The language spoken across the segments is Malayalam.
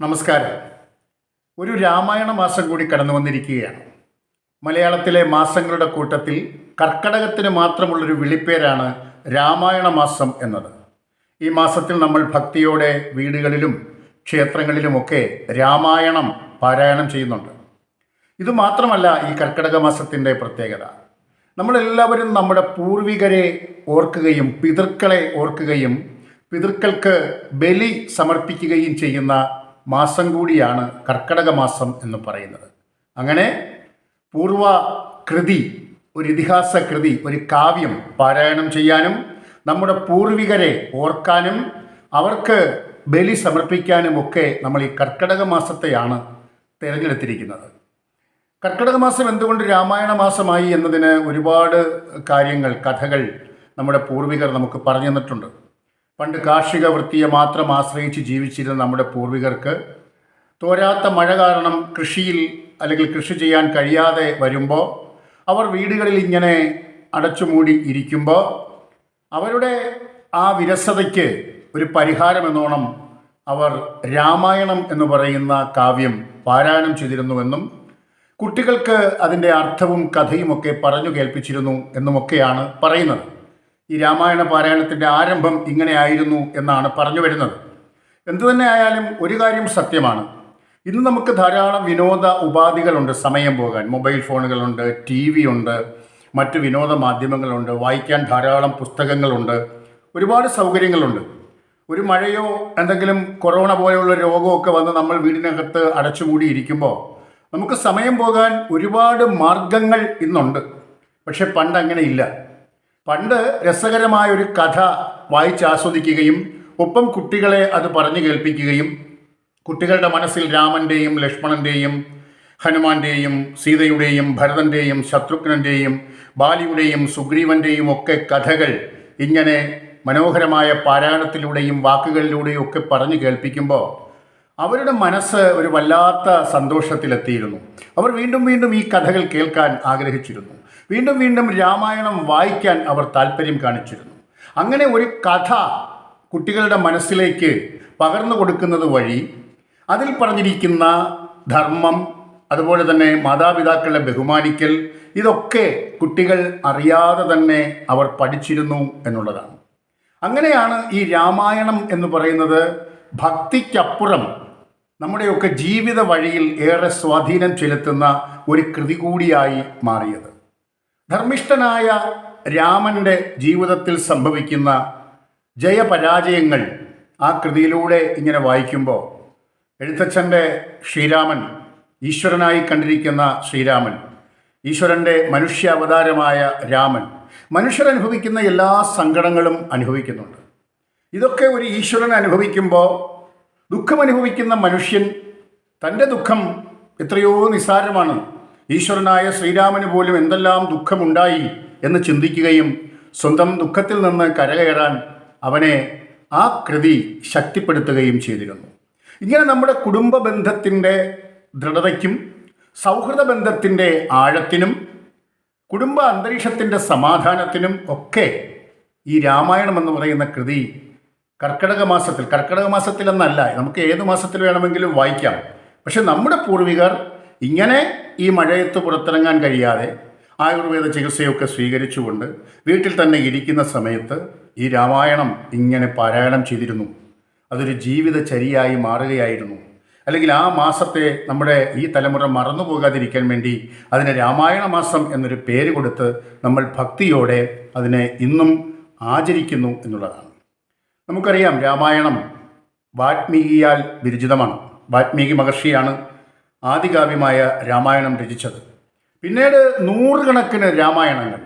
നമസ്കാരം. ഒരു രാമായണ മാസം കൂടി കടന്നു വന്നിരിക്കുകയാണ്. മലയാളത്തിലെ മാസങ്ങളുടെ കൂട്ടത്തിൽ കർക്കടകത്തിന് മാത്രമുള്ളൊരു വിളിപ്പേരാണ് രാമായണ മാസം എന്നത്. ഈ മാസത്തിൽ നമ്മൾ ഭക്തിയോടെ വീടുകളിലും ക്ഷേത്രങ്ങളിലുമൊക്കെ രാമായണം പാരായണം ചെയ്യുന്നുണ്ട്. ഇത് മാത്രമല്ല ഈ കർക്കടക മാസത്തിന്റെ പ്രത്യേകത. നമ്മളെല്ലാവരും നമ്മുടെ പൂർവികരെ ഓർക്കുകയും പിതൃക്കളെ ഓർക്കുകയും പിതൃക്കൾക്ക് ബലി സമർപ്പിക്കുകയും ചെയ്യുന്ന മാസം കൂടിയാണ് കർക്കടക മാസം എന്ന് പറയുന്നത്. അങ്ങനെ പൂർവ കൃതി ഒരു ഇതിഹാസ കൃതി ഒരു കാവ്യം പാരായണം ചെയ്യാനും നമ്മുടെ പൂർവികരെ ഓർക്കാനും അവർക്ക് ബലി സമർപ്പിക്കാനും ഒക്കെ നമ്മൾ ഈ കർക്കടക മാസത്തെയാണ് തിരഞ്ഞെടുത്തിരിക്കുന്നത്. കർക്കടക മാസം എന്തുകൊണ്ട് രാമായണ മാസമായി എന്നതിന് ഒരുപാട് കാര്യങ്ങൾ കഥകൾ നമ്മുടെ പൂർവികർ നമുക്ക് പറഞ്ഞു തന്നിട്ടുണ്ട്. പണ്ട് കാർഷിക വൃത്തിയെ മാത്രം ആശ്രയിച്ച് ജീവിച്ചിരുന്ന നമ്മുടെ പൂർവികർക്ക് തോരാത്ത മഴ കാരണം കൃഷിയിൽ അല്ലെങ്കിൽ കൃഷി ചെയ്യാൻ കഴിയാതെ വരുമ്പോൾ അവർ വീടുകളിൽ ഇങ്ങനെ അടച്ചുമൂടി ഇരിക്കുമ്പോൾ അവരുടെ ആ വിരസതയ്ക്ക് ഒരു പരിഹാരം എന്നോണം അവർ രാമായണം എന്ന് പറയുന്ന കാവ്യം പാരായണം ചെയ്തിരുന്നുവെന്നും കുട്ടികൾക്ക് അതിന്റെ അർത്ഥവും കഥയുമൊക്കെ പറഞ്ഞു കേൾപ്പിച്ചിരുന്നു എന്നുമൊക്കെയാണ് പറയുന്നത്. ഈ രാമായണ പാരായണത്തിന്റെ ആരംഭം ഇങ്ങനെയായിരുന്നു എന്നാണ് പറഞ്ഞു വരുന്നത്. എന്തു തന്നെ ആയാലും ഒരു കാര്യം സത്യമാണ്. ഇന്ന് നമുക്ക് ധാരാളം വിനോദ ഉപാധികളുണ്ട്. സമയം പോകാൻ മൊബൈൽ ഫോണുകളുണ്ട് ടി വി ഉണ്ട് മറ്റ് വിനോദ മാധ്യമങ്ങളുണ്ട് വായിക്കാൻ ധാരാളം പുസ്തകങ്ങളുണ്ട് ഒരുപാട് സൗകര്യങ്ങളുണ്ട്. ഒരു മഴയോ എന്തെങ്കിലും കൊറോണ പോലെയുള്ള രോഗമൊക്കെ വന്ന് നമ്മൾ വീടിനകത്ത് അടച്ചുകൂടിയിരിക്കുമ്പോൾ നമുക്ക് സമയം പോകാൻ ഒരുപാട് മാർഗങ്ങൾ ഇന്നുണ്ട്. പക്ഷെ പണ്ട് അങ്ങനെയില്ല പണ്ട് രസകരമായ ഒരു കഥ വായിച്ച് ആസ്വദിക്കുകയും ഒപ്പം കുട്ടികളെ അത് പറഞ്ഞു കേൾപ്പിക്കുകയും കുട്ടികളുടെ മനസ്സിൽ രാമന്റെയും ലക്ഷ്മണന്റെയും ഹനുമാന്റെയും സീതയുടെയും ഭരതന്റെയും ശത്രുഘ്നന്റെയും ബാലിയുടെയും സുഗ്രീവന്റെയും ഒക്കെ കഥകൾ ഇങ്ങനെ മനോഹരമായ പാരായണത്തിലൂടെയും വാക്കുകളിലൂടെയും ഒക്കെ പറഞ്ഞു കേൾപ്പിക്കുമ്പോൾ അവരുടെ മനസ്സ് ഒരു വല്ലാത്ത സന്തോഷത്തിലെത്തിയിരുന്നു. അവർ വീണ്ടും വീണ്ടും ഈ കഥകൾ കേൾക്കാൻ ആഗ്രഹിച്ചിരുന്നു. വീണ്ടും വീണ്ടും രാമായണം വായിക്കാൻ അവർ താല്പര്യം കാണിച്ചിരുന്നു. അങ്ങനെ ഒരു കഥ കുട്ടികളുടെ മനസ്സിലേക്ക് പകർന്നു കൊടുക്കുന്നത് വഴി അതിൽ പറഞ്ഞിരിക്കുന്ന ധർമ്മം അതുപോലെ തന്നെ മാതാപിതാക്കളെ ബഹുമാനിക്കൽ ഇതൊക്കെ കുട്ടികൾ അറിയാതെ തന്നെ അവർ പഠിച്ചിരുന്നു എന്നുള്ളതാണ്. അങ്ങനെയാണ് ഈ രാമായണം എന്ന് പറയുന്നത് ഭക്തിക്കപ്പുറം നമ്മുടെയൊക്കെ ജീവിത വഴിയിൽ ഏറെ സ്വാധീനം ചെലുത്തുന്ന ഒരു കൃതി കൂടിയായി മാറിയത്. ധർമ്മിഷ്ഠനായ രാമന്റെ ജീവിതത്തിൽ സംഭവിക്കുന്ന ജയപരാജയങ്ങൾ ആ കൃതിയിലൂടെ ഇങ്ങനെ വായിക്കുമ്പോൾ എഴുത്തച്ഛന്റെ ശ്രീരാമൻ ഈശ്വരനായി കണ്ടിരിക്കുന്ന ശ്രീരാമൻ ഈശ്വരന്റെ മനുഷ്യാവതാരമായ രാമൻ മനുഷ്യർ അനുഭവിക്കുന്ന എല്ലാ സങ്കടങ്ങളും അനുഭവിക്കുന്നുണ്ട്. ഇതൊക്കെ ഒരു ഈശ്വരൻ അനുഭവിക്കുമ്പോൾ ദുഃഖമനുഭവിക്കുന്ന മനുഷ്യൻ തന്റെ ദുഃഖം എത്രയോ നിസ്സാരമാണ്. ഈശ്വരനായ ശ്രീരാമന് പോലും എന്തെല്ലാം ദുഃഖമുണ്ടായി എന്ന് ചിന്തിക്കുകയും സ്വന്തം ദുഃഖത്തിൽ നിന്ന് കരകയറാൻ അവനെ ആ കൃതി ശക്തിപ്പെടുത്തുകയും ചെയ്തിരുന്നു ഇങ്ങനെ നമ്മുടെ കുടുംബ ബന്ധത്തിന്റെ ദൃഢതയ്ക്കും സൗഹൃദ ബന്ധത്തിന്റെ ആഴത്തിനും കുടുംബ അന്തരീക്ഷത്തിന്റെ സമാധാനത്തിനും ഒക്കെ ഈ രാമായണം എന്ന് പറയുന്ന കൃതി കർക്കിടക മാസത്തിൽ കർക്കിടക മാസത്തിലെന്നല്ല നമുക്ക് ഏത് മാസത്തിൽ വേണമെങ്കിലും വായിക്കാം. പക്ഷെ നമ്മുടെ പൂർവികർ ഇങ്ങനെ ഈ മഴയത്ത് പുറത്തിറങ്ങാൻ കഴിയാതെ ആയുർവേദ ചികിത്സയൊക്കെ സ്വീകരിച്ചുകൊണ്ട് വീട്ടിൽ തന്നെ ഇരിക്കുന്ന സമയത്ത് ഈ രാമായണം ഇങ്ങനെ പാരായണം ചെയ്തിരുന്നു. അതൊരു ജീവിതചര്യയായി മാറുകയായിരുന്നു. അല്ലെങ്കിൽ ആ മാസത്തെ നമ്മുടെ ഈ തലമുറ മറന്നു പോകാതിരിക്കാൻ വേണ്ടി അതിന് രാമായണ മാസം എന്നൊരു പേര് കൊടുത്ത് നമ്മൾ ഭക്തിയോടെ അതിനെ ഇന്നും ആചരിക്കുന്നു എന്നുള്ളതാണ്. നമുക്കറിയാം രാമായണം വാത്മീകിയാൽ വിരചിതമാണ്. വാത്മീകി മഹർഷിയാണ് ആദികാവ്യമായ രാമായണം രചിച്ചത്. പിന്നീട് നൂറുകണക്കിന് രാമായണങ്ങൾ.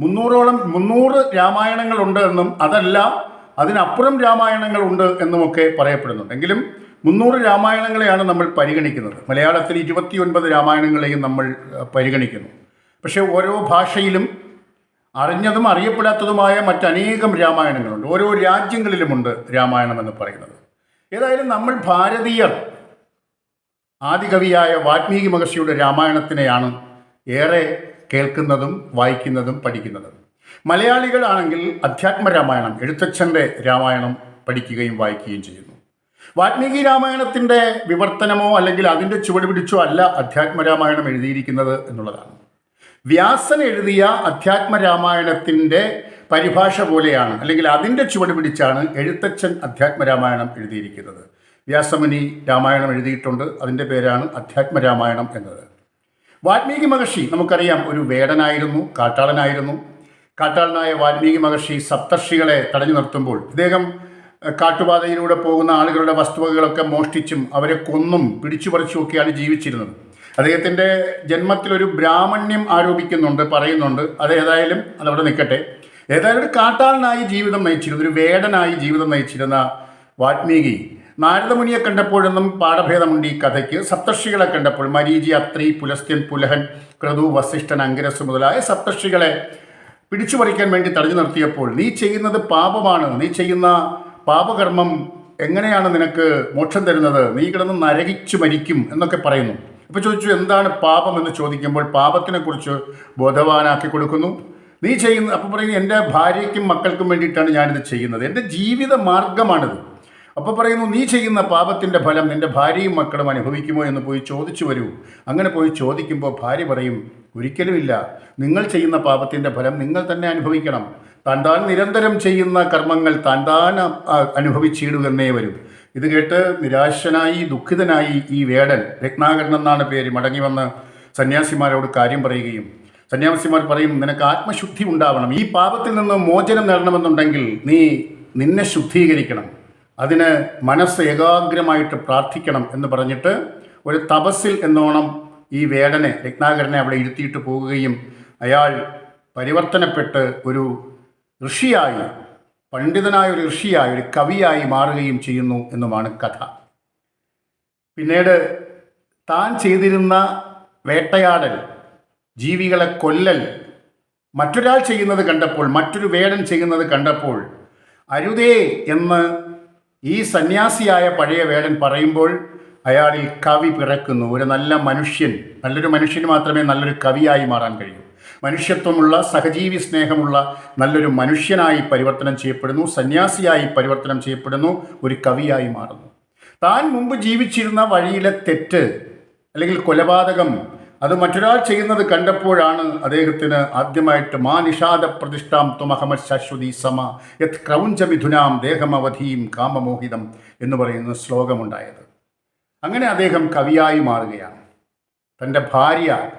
മുന്നൂറോളം മുന്നൂറ് രാമായണങ്ങളുണ്ട് എന്നും അതല്ല അതിനപ്പുറം രാമായണങ്ങൾ ഉണ്ട് എന്നുമൊക്കെ പറയപ്പെടുന്നുണ്ട് എങ്കിലും മുന്നൂറ് രാമായണങ്ങളെയാണ് നമ്മൾ പരിഗണിക്കുന്നത്. മലയാളത്തിൽ ഇരുപത്തിയൊൻപത് രാമായണങ്ങളെയും നമ്മൾ പരിഗണിക്കുന്നു. പക്ഷേ ഓരോ ഭാഷയിലും അറിഞ്ഞതും അറിയപ്പെടാത്തതുമായ മറ്റനേകം രാമായണങ്ങളുണ്ട്. ഓരോ രാജ്യങ്ങളിലുമുണ്ട് രാമായണം എന്ന് പറയുന്നത്. ഏതായാലും നമ്മൾ ഭാരതീയർ ആദികവിയായ വാൽമീകി മഹർഷിയുടെ രാമായണത്തിനെയാണ് ഏറെ കേൾക്കുന്നതും വായിക്കുന്നതും പഠിക്കുന്നതും. മലയാളികളാണെങ്കിൽ അധ്യാത്മ രാമായണം എഴുത്തച്ഛന്റെ രാമായണം പഠിക്കുകയും വായിക്കുകയും ചെയ്യുന്നു. വാൽമീകി രാമായണത്തിന്റെ വിവർത്തനമോ അല്ലെങ്കിൽ അതിന്റെ ചുവട് പിടിച്ചോ അല്ല അധ്യാത്മരാമായണം എഴുതിയിരിക്കുന്നത് എന്നുള്ളതാണ്. വ്യാസൻ എഴുതിയ അധ്യാത്മരാമായണത്തിന്റെ പരിഭാഷ പോലെയാണ് അല്ലെങ്കിൽ അതിന്റെ ചുവട് പിടിച്ചാണ് എഴുത്തച്ഛൻ അധ്യാത്മരാമായണം എഴുതിയിരിക്കുന്നത്. വ്യാസമുനി രാമായണം എഴുതിയിട്ടുണ്ട്. അതിന്റെ പേരാണ് അധ്യാത്മരാമായണം എന്നത്. വാൽമീകി മഹർഷി നമുക്കറിയാം ഒരു വേടനായിരുന്നു കാട്ടാളനായിരുന്നു. കാട്ടാളനായ വാൽമീകി മഹർഷി സപ്തർഷികളെ തടഞ്ഞു നിർത്തുമ്പോൾ ഇദ്ദേഹം കാട്ടുപാതയിലൂടെ പോകുന്ന ആളുകളുടെ വസ്തുവകകളൊക്കെ മോഷ്ടിച്ചും അവരെ കൊന്നും പിടിച്ചു പറിച്ചുമൊക്കെയാണ് ജീവിച്ചിരുന്നത്. അദ്ദേഹത്തിന്റെ ജന്മത്തിലൊരു ബ്രാഹ്മണ്യം ആരോപിക്കുന്നുണ്ട് പറയുന്നുണ്ട്. അത് ഏതായാലും അതവിടെ നിൽക്കട്ടെ. ഏതായാലും ഒരു കാട്ടാളനായി ജീവിതം നയിച്ചിരുന്ന ഒരു വേടനായി ജീവിതം നയിച്ചിരുന്ന വാൽമീകി നാരദമുനിയെ കണ്ടപ്പോഴൊന്നും പാഠഭേദമുണ്ട് ഈ കഥയ്ക്ക്. സപ്തർഷികളെ കണ്ടപ്പോൾ മരീചി അത്രി പുലസ്ത്യൻ പുലഹൻ ക്രതു വസിഷ്ഠൻ അങ്കിരസ് മുതലായ സപ്തർഷികളെ പിടിച്ചു പറിക്കാൻ വേണ്ടി തടഞ്ഞു നിർത്തിയപ്പോൾ നീ ചെയ്യുന്നത് പാപമാണ്. നീ ചെയ്യുന്ന പാപകർമ്മം എങ്ങനെയാണ് നിനക്ക് മോക്ഷം തരുന്നത്? നീ കിടന്ന് നരകിച്ചു മരിക്കും എന്നൊക്കെ പറയുന്നു. ഇപ്പോൾ ചോദിച്ചു എന്താണ് പാപം? എന്ന് ചോദിക്കുമ്പോൾ പാപത്തിനെക്കുറിച്ച് ബോധവാനാക്കി കൊടുക്കുന്നു. നീ ചെയ്യുന്ന അപ്പോൾ പറയുന്നത് എന്റെ ഭാര്യയ്ക്കും മക്കൾക്കും വേണ്ടിയിട്ടാണ് ഞാനിത് ചെയ്യുന്നത്. എന്റെ ജീവിത മാർഗമാണിത്. അപ്പോൾ പറയുന്നു നീ ചെയ്യുന്ന പാപത്തിന്റെ ഫലം നിന്റെ ഭാര്യയും മക്കളും അനുഭവിക്കുമോ? എന്ന് പോയി ചോദിച്ചു വരൂ. അങ്ങനെ പോയി ചോദിക്കുമ്പോൾ ഭാര്യ പറയും ഒരിക്കലുമില്ല. നിങ്ങൾ ചെയ്യുന്ന പാപത്തിന്റെ ഫലം നിങ്ങൾ തന്നെ അനുഭവിക്കണം. താൻ താൻ നിരന്തരം ചെയ്യുന്ന കർമ്മങ്ങൾ താൻ താൻ അനുഭവിച്ചിടുകന്നേ വരും. ഇത് കേട്ട് നിരാശനായി ദുഃഖിതനായി ഈ വേടൻ രത്നാകരൻ എന്നാണ് പേര് മടങ്ങി വന്ന് സന്യാസിമാരോട് കാര്യം പറയുകയും സന്യാസിമാർ പറയും നിനക്ക് ആത്മശുദ്ധി ഉണ്ടാവണം. ഈ പാപത്തിൽ നിന്ന് മോചനം നേടണമെന്നുണ്ടെങ്കിൽ നീ നിന്നെ ശുദ്ധീകരിക്കണം. അതിന് മനസ്സ് ഏകാഗ്രമായിട്ട് പ്രാർത്ഥിക്കണം എന്ന് പറഞ്ഞിട്ട് ഒരു തപസ്സിൽ എന്നോണം ഈ വേടനെ രത്നാകരനെ അവിടെ ഇരുത്തിയിട്ട് പോവുകയും അയാൾ പരിവർത്തനപ്പെട്ട് ഒരു ഋഷിയായി പണ്ഡിതനായ ഒരു ഋഷിയായി ഒരു കവിയായി മാറുകയും ചെയ്യുന്നു എന്നുമാണ് കഥ. പിന്നീട് താൻ ചെയ്തിരുന്ന വേട്ടയാടൽ ജീവികളെ കൊല്ലൽ മറ്റൊരാൾ ചെയ്യുന്നത് കണ്ടപ്പോൾ മറ്റൊരു വേടൻ ചെയ്യുന്നത് കണ്ടപ്പോൾ അരുതേ എന്ന് ഈ സന്യാസിയായ പഴയ വേടൻ പറയുമ്പോൾ അയാളിൽ കവി പിറക്കുന്നു. ഒരു നല്ല മനുഷ്യൻ നല്ലൊരു മനുഷ്യന് മാത്രമേ നല്ലൊരു കവിയായി മാറാൻ കഴിയൂ. മനുഷ്യത്വമുള്ള സഹജീവി സ്നേഹമുള്ള നല്ലൊരു മനുഷ്യനായി പരിവർത്തനം ചെയ്യപ്പെടുന്നു സന്യാസിയായി പരിവർത്തനം ചെയ്യപ്പെടുന്നു ഒരു കവിയായി മാറുന്നു. താൻ മുമ്പ് ജീവിച്ചിരുന്ന വഴിയിലെ തെറ്റ് അല്ലെങ്കിൽ കൊലപാതകം അത് മറ്റൊരാൾ ചെയ്യുന്നത് കണ്ടപ്പോഴാണ് അദ്ദേഹത്തിന് ആദ്യമായിട്ട് മാ നിഷാദ പ്രതിഷ്ഠാം ത്വമഹമത് ശാശ്വതി സമ യത് ക്രൗഞ്ച മിഥുനാം ദേഹമവധീം കാമമോഹിതം എന്ന് പറയുന്ന ശ്ലോകമുണ്ടായത്. അങ്ങനെ അദ്ദേഹം കവിയായി മാറുകയാണ്. തന്റെ ഭാര്യ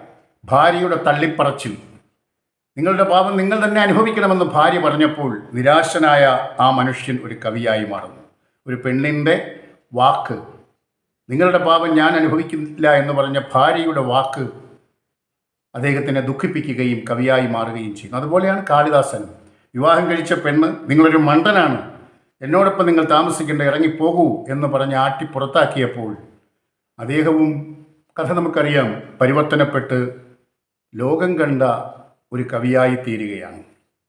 ഭാര്യയുടെ തള്ളിപ്പറച്ചിൽ. നിങ്ങളുടെ പാപം നിങ്ങൾ തന്നെ അനുഭവിക്കണമെന്ന് ഭാര്യ പറഞ്ഞപ്പോൾ നിരാശനായ ആ മനുഷ്യൻ ഒരു കവിയായി മാറുന്നു. ഒരു പെണ്ണിന്റെ വാക്ക് നിങ്ങളുടെ പാപം ഞാൻ അനുഭവിക്കുന്നില്ല എന്ന് പറഞ്ഞ ഭാര്യയുടെ വാക്ക് അദ്ദേഹത്തിനെ ദുഃഖിപ്പിക്കുകയും കവിയായി മാറുകയും ചെയ്യുന്നു അതുപോലെയാണ് കാളിദാസനും. വിവാഹം കഴിച്ച പെണ്ണ് നിങ്ങളൊരു മണ്ടനാണ്. എന്നോടൊപ്പം നിങ്ങൾ താമസിക്കേണ്ട ഇറങ്ങിപ്പോകൂ എന്ന് പറഞ്ഞ് ആട്ടി പുറത്താക്കിയപ്പോൾ അദ്ദേഹവും കഥ നമുക്കറിയാം പരിവർത്തനപ്പെട്ട് ലോകം കണ്ട ഒരു കവിയായി തീരുകയാണ്.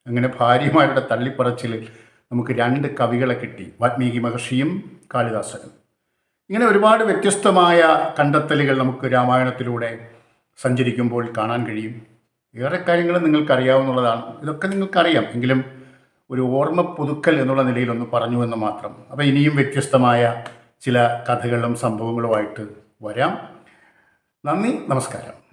അങ്ങനെ ഭാര്യമാരുടെ തള്ളിപ്പറച്ചിൽ നമുക്ക് രണ്ട് കവികളെ കിട്ടി. വാത്മീകി മഹർഷിയും കാളിദാസനും. ഇങ്ങനെ ഒരുപാട് വ്യത്യസ്തമായ കണ്ടെത്തലുകൾ നമുക്ക് രാമായണത്തിലൂടെ സഞ്ചരിക്കുമ്പോൾ കാണാൻ കഴിയും. ഏറെ കാര്യങ്ങൾ നിങ്ങൾക്കറിയാവുന്നതാണ്. ഇതൊക്കെ നിങ്ങൾക്കറിയാം. എങ്കിലും ഒരു ഓർമ്മ പുതുക്കൽ എന്നുള്ള നിലയിൽ ഒന്ന് പറഞ്ഞു എന്ന് മാത്രം. അപ്പോൾ ഇനിയും വ്യത്യസ്തമായ ചില കഥകളും സംഭവങ്ങളുമായിട്ട് വരാം. നന്ദി നമസ്കാരം.